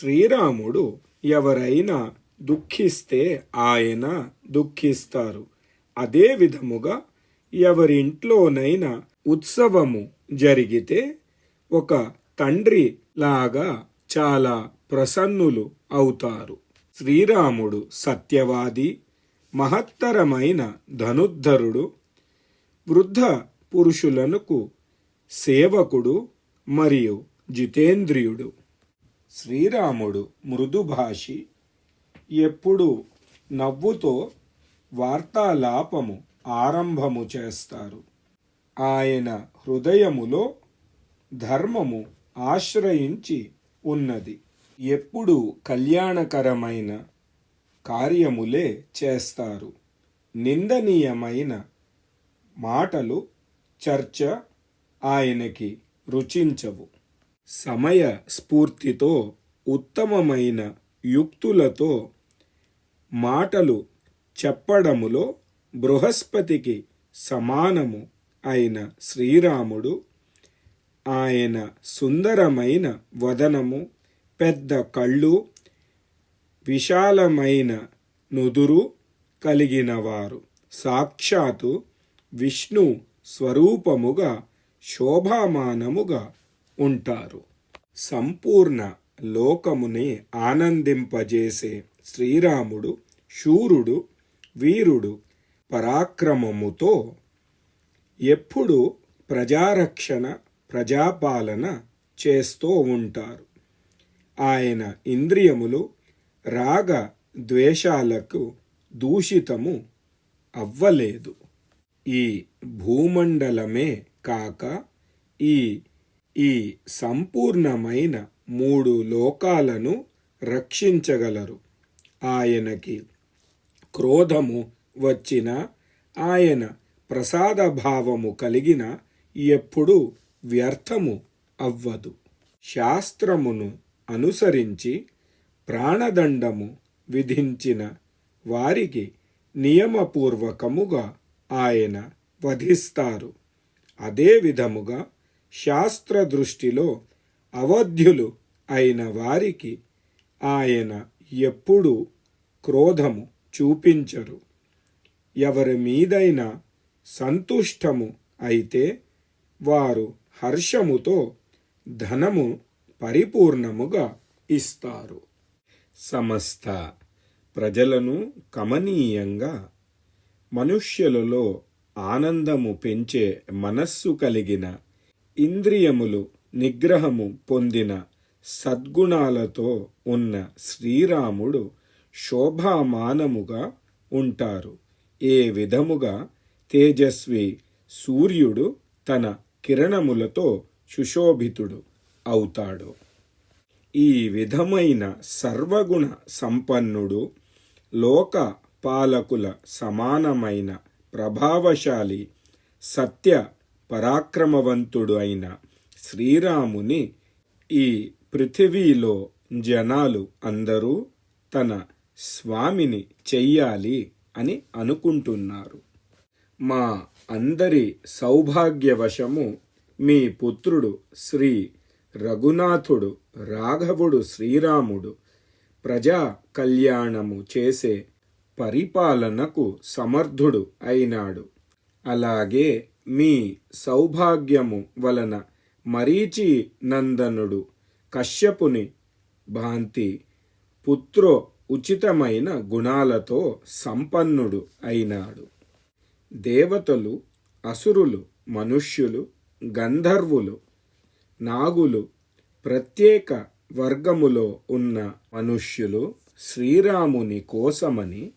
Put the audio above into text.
శ్రీరాముడు ఎవరైనా దుఃఖిస్తే ఆయన దుఃఖిస్తారు. అదే విధముగా ఎవరింట్లోనైనా ఉత్సవము జరిగితే ఒక తండ్రి లాగా చాలా ప్రసన్నులు అవుతారు. శ్రీరాముడు సత్యవాది మహత్తరమైన ధనుద్ధరుడు వృద్ధ పురుషులకు సేవకుడు మరియు జితేంద్రియుడు. శ్రీరాముడు మృదుభాషి ఎప్పుడు నవ్వుతో వార్తాలాపము ఆరంభము చేస్తారు. ఆయన హృదయములో ధర్మము ఆశ్రయించి ఉన్నది. ఎప్పుడు కళ్యాణకరమైన కార్యములే చేస్తారు. నిందనీయమైన మాటలు చర్చ ఆయనకి రుచించవు. సమయ స్ఫూర్తితో ఉత్తమమైన యుక్తులతో మాటలు చెప్పడములో బృహస్పతికి సమానము అయిన శ్రీరాముడు ఆయన సుందరమైన వదనము పెద్ద కళ్ళు విశాలమైన నుదురు కలిగినవారు. సాక్షాత్తు విష్ణు స్వరూపముగా శోభామానముగా ఉంటారు. సంపూర్ణ లోకముని ఆనందింపజేసే శ్రీరాముడు శూరుడు వీరుడు పరాక్రమముతో ఎప్పుడు ప్రజారక్షణ ప్రజాపాలన చేస్తూ ఉంటారు. ఆయన ఇంద్రియములు రాగ ద్వేషాలకు దూషితము అవ్వలేదు. ఈ భూమండలమే కాక ఈ ఈ సంపూర్ణమైన మూడు లోకాలను రక్షించగలరు. ఆయనకి క్రోధము వచ్చిన ఆయన ప్రసాద భావము కలిగిన ఎప్పుడు వ్యర్థము అవ్వదు. శాస్త్రమును అనుసరించి ప్రాణదండము విధించిన వారికి నియమపూర్వకముగా ఆయన వధిస్తారు. అదే విధముగా శాస్త్ర దృష్టిలో అవధ్యులు అయిన వారికి ఆయన ఎప్పుడూ క్రోధము చూపించరు. ఎవరి మీదైనా సంతుష్టము అయితే వారు హర్షముతో ధనము పరిపూర్ణముగా ఇస్తారు. సమస్త ప్రజలను కమనీయంగా మనుష్యులలో ఆనందము పెంచే మనస్సు కలిగిన ఇంద్రియములు నిగ్రహము పొందిన సద్గుణాలతో ఉన్న శ్రీరాముడు శోభామానముగా ఉంటారు. ఏ విధముగా తేజస్వి సూర్యుడు తన కిరణములతో సుశోభితుడు అవుతాడు. ఈ విధమైన సర్వగుణ సంపన్నుడు లోక పాలకుల సమానమైన ప్రభావశాలి సత్య పరాక్రమవంతుడు అయిన శ్రీరాముని ఈ పృథివీలో జనాలు అందరూ తన స్వామిని చెయ్యాలి అని అనుకుంటున్నారు. మా అందరి సౌభాగ్యవశము మీ పుత్రుడు శ్రీ రఘునాథుడు రాఘవుడు శ్రీరాముడు ప్రజా కళ్యాణము చేసే పరిపాలనకు సమర్థుడు అయినాడు. అలాగే మీ సౌభాగ్యము వలన మరీచి నందనుడు కశ్యపుని భాంతి పుత్రో ఉచితమైన గుణాలతో సంపన్నుడు అయినాడు. దేవతలు అసురులు మనుష్యులు గంధర్వులు నాగులు ప్రత్యేక వర్గములో ఉన్న మనుష్యులు శ్రీరాముని కోసమని